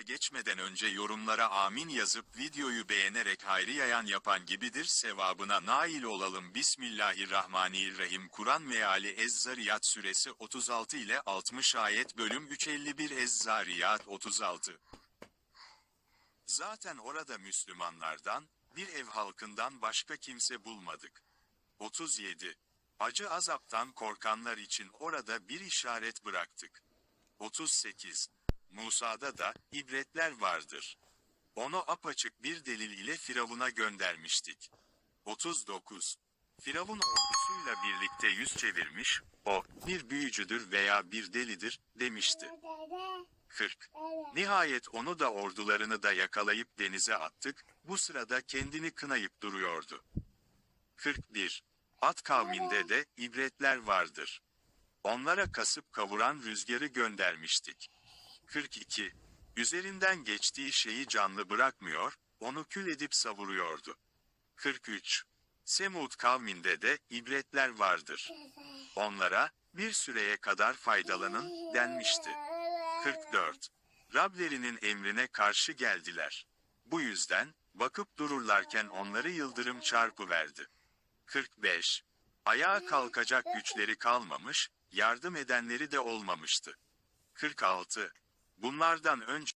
Konuya geçmeden önce yorumlara amin yazıp videoyu beğenerek hayrı yayan yapan gibidir sevabına nail olalım. Bismillahirrahmanirrahim Kur'an meali Ez-Zariyat suresi 36 ile 60 ayet bölüm 351 Ez-Zariyat 36 Zaten orada Müslümanlardan, bir ev halkından başka kimse bulmadık. 37. Acı azaptan korkanlar için orada bir işaret bıraktık. 38. Musa'da da ibretler vardır. Onu apaçık bir delil ile Firavun'a göndermiştik. 39. Firavun ordusuyla birlikte yüz çevirmiş, o, bir büyücüdür veya bir delidir, demişti. 40. Nihayet onu da ordularını da yakalayıp denize attık, bu sırada kendini kınayıp duruyordu. 41. At kavminde de ibretler vardır. Onlara kasıp kavuran rüzgarı göndermiştik. 42. Üzerinden geçtiği şeyi canlı bırakmıyor, onu kül edip savuruyordu. 43. Semud kavminde de ibretler vardır. Onlara, bir süreye kadar faydalanın, denmişti. 44. Rablerinin emrine karşı geldiler. Bu yüzden, bakıp dururlarken onları yıldırım çarpıverdi. 45. Ayağa kalkacak güçleri kalmamış, yardım edenleri de olmamıştı. 46. Bunlardan önce